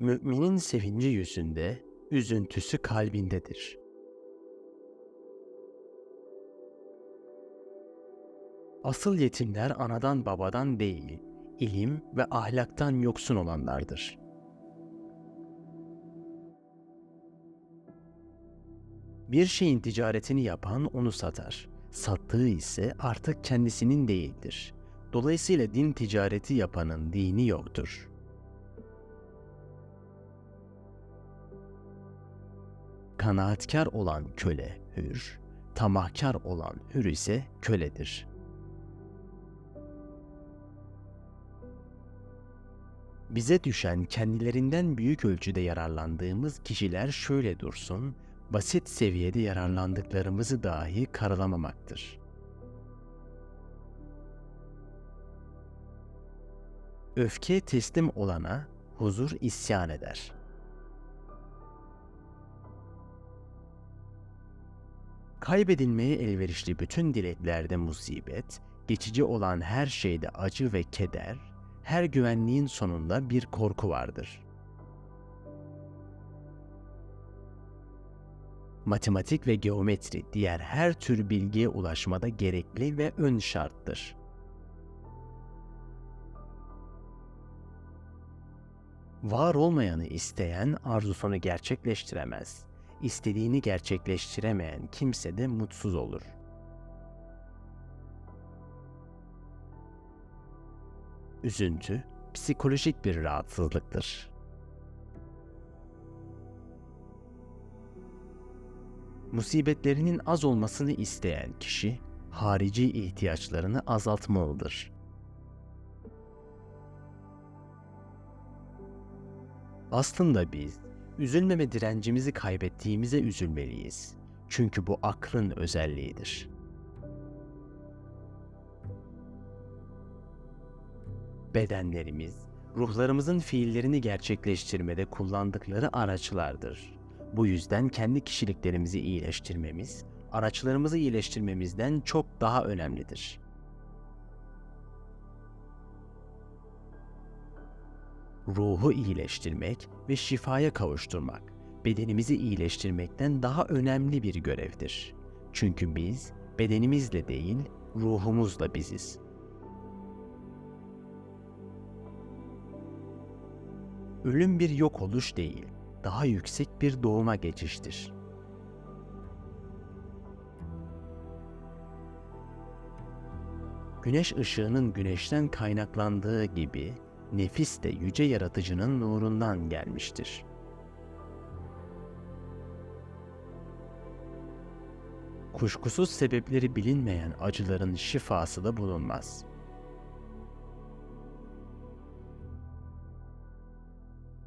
Müminin sevinci yüzünde, üzüntüsü kalbindedir. Asıl yetimler anadan babadan değil, ilim ve ahlaktan yoksun olanlardır. Bir şeyin ticaretini yapan onu satar. Sattığı ise artık kendisinin değildir. Dolayısıyla din ticareti yapanın dini yoktur. Kanaatkar olan köle hür, tamahkar olan hür ise köledir. Bize düşen kendilerinden büyük ölçüde yararlandığımız kişiler şöyle dursun, basit seviyede yararlandıklarımızı dahi karalamamaktır. Öfke teslim olana huzur isyan eder. Kaybedilmeye elverişli bütün dileklerde musibet, geçici olan her şeyde acı ve keder, her güvenliğin sonunda bir korku vardır. Matematik ve geometri diğer her tür bilgiye ulaşmada gerekli ve ön şarttır. Var olmayanı isteyen arzusunu gerçekleştiremez. İstediğini gerçekleştiremeyen kimse de mutsuz olur. Üzüntü psikolojik bir rahatsızlıktır. Musibetlerinin az olmasını isteyen kişi harici ihtiyaçlarını azaltmalıdır. Aslında biz üzülmeme direncimizi kaybettiğimize üzülmeliyiz. Çünkü bu aklın özelliğidir. Bedenlerimiz, ruhlarımızın fiillerini gerçekleştirmede kullandıkları araçlardır. Bu yüzden kendi kişiliklerimizi iyileştirmemiz, araçlarımızı iyileştirmemizden çok daha önemlidir. Ruhu iyileştirmek ve şifaya kavuşturmak, bedenimizi iyileştirmekten daha önemli bir görevdir. Çünkü biz bedenimizle değil, ruhumuzla biziz. Ölüm bir yok oluş değil, daha yüksek bir doğuma geçiştir. Güneş ışığının güneşten kaynaklandığı gibi nefis de yüce yaratıcının nurundan gelmiştir. Kuşkusuz sebepleri bilinmeyen acıların şifası da bulunmaz.''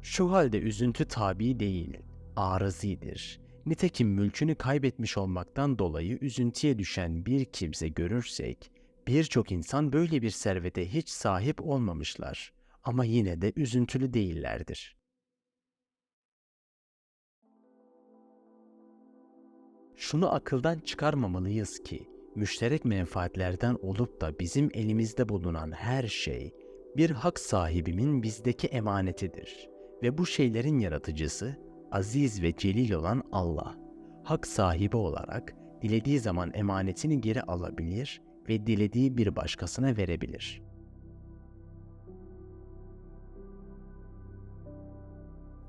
Şu halde üzüntü tabi değil, arızidir. Nitekim mülkünü kaybetmiş olmaktan dolayı üzüntüye düşen bir kimse görürsek, birçok insan böyle bir servete hiç sahip olmamışlar ama yine de üzüntülü değillerdir. Şunu akıldan çıkarmamalıyız ki, müşterek menfaatlerden olup da bizim elimizde bulunan her şey, bir hak sahibimin bizdeki emanetidir ve bu şeylerin yaratıcısı aziz ve celil olan Allah. Hak sahibi olarak dilediği zaman emanetini geri alabilir ve dilediği bir başkasına verebilir.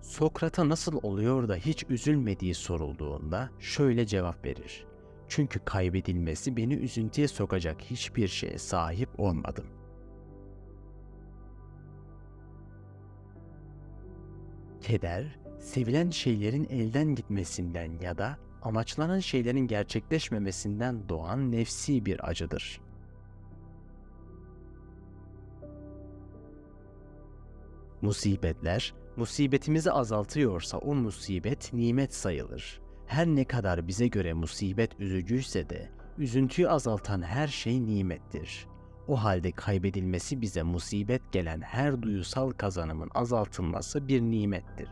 Sokrat'a nasıl oluyor da hiç üzülmediği sorulduğunda şöyle cevap verir. Çünkü kaybedilmesi beni üzüntüye sokacak hiçbir şeye sahip olmadım.'' Keder, sevilen şeylerin elden gitmesinden ya da amaçlanan şeylerin gerçekleşmemesinden doğan nefsi bir acıdır. Musibetler, musibetimizi azaltıyorsa o musibet nimet sayılır. Her ne kadar bize göre musibet üzücüyse de, üzüntüyü azaltan her şey nimettir. O halde kaybedilmesi bize musibet gelen her duyusal kazanımın azaltılması bir nimettir.